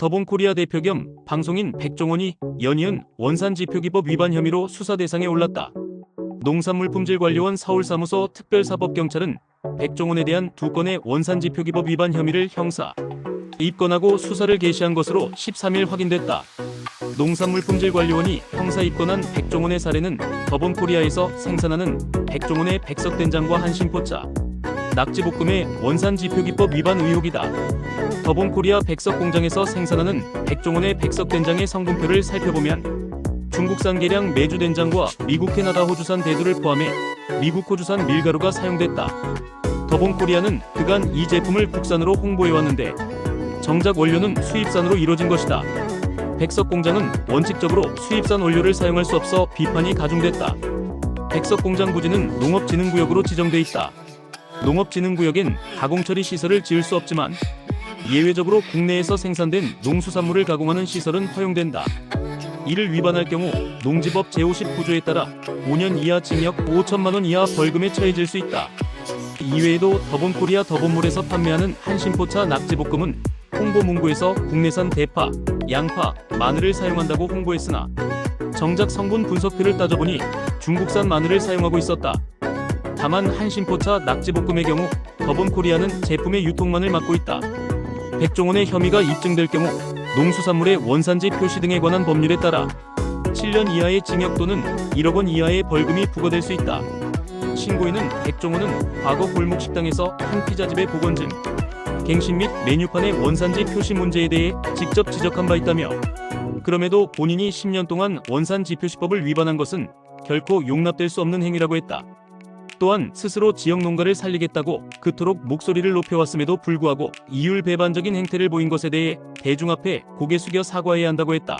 더본코리아 대표 겸 방송인 백종원이 연이은 원산지표기법 위반 혐의로 수사 대상에 올랐다. 농산물품질관리원 서울사무소 특별사법경찰은 백종원에 대한 두 건의 원산지표기법 위반 혐의를 형사 입건하고 수사를 개시한 것으로 13일 확인됐다. 농산물품질관리원이 형사 입건한 백종원의 사례는 더본코리아에서 생산하는 백종원의 백석된장과 한신포차, 낙지볶음의 원산지표기법 위반 의혹이다. 더본코리아 백석공장에서 생산하는 백종원의 백석된장의 성분표를 살펴보면 중국산 계량 메주 된장과 미국 캐나다 호주산 대두를 포함해 미국 호주산 밀가루가 사용됐다. 더본코리아는 그간 이 제품을 국산으로 홍보해왔는데 정작 원료는 수입산으로 이뤄진 것이다. 백석공장은 원칙적으로 수입산 원료를 사용할 수 없어 비판이 가중됐다. 백석공장 부지는 농업진흥구역으로 지정돼 있다. 농업진흥구역엔 가공처리 시설을 지을 수 없지만 예외적으로 국내에서 생산된 농수산물을 가공하는 시설은 허용된다. 이를 위반할 경우 농지법 제59조에 따라 5년 이하 징역 5천만 원 이하 벌금에 처해질 수 있다. 이외에도 더본코리아 더본몰에서 판매하는 한신포차 낙지볶음은 홍보 문구에서 국내산 대파, 양파, 마늘을 사용한다고 홍보했으나 정작 성분 분석표를 따져보니 중국산 마늘을 사용하고 있었다. 다만 한신포차 낙지볶음의 경우 더본코리아는 제품의 유통만을 맡고 있다. 백종원의 혐의가 입증될 경우 농수산물의 원산지 표시 등에 관한 법률에 따라 7년 이하의 징역 또는 1억 원 이하의 벌금이 부과될 수 있다. 신고인은 백종원은 과거 골목식당에서 한 피자집의 보건증, 갱신 및 메뉴판의 원산지 표시 문제에 대해 직접 지적한 바 있다며 그럼에도 본인이 10년 동안 원산지 표시법을 위반한 것은 결코 용납될 수 없는 행위라고 했다. 또한 스스로 지역 농가를 살리겠다고 그토록 목소리를 높여왔음에도 불구하고 이율 배반적인 행태를 보인 것에 대해 대중 앞에 고개 숙여 사과해야 한다고 했다.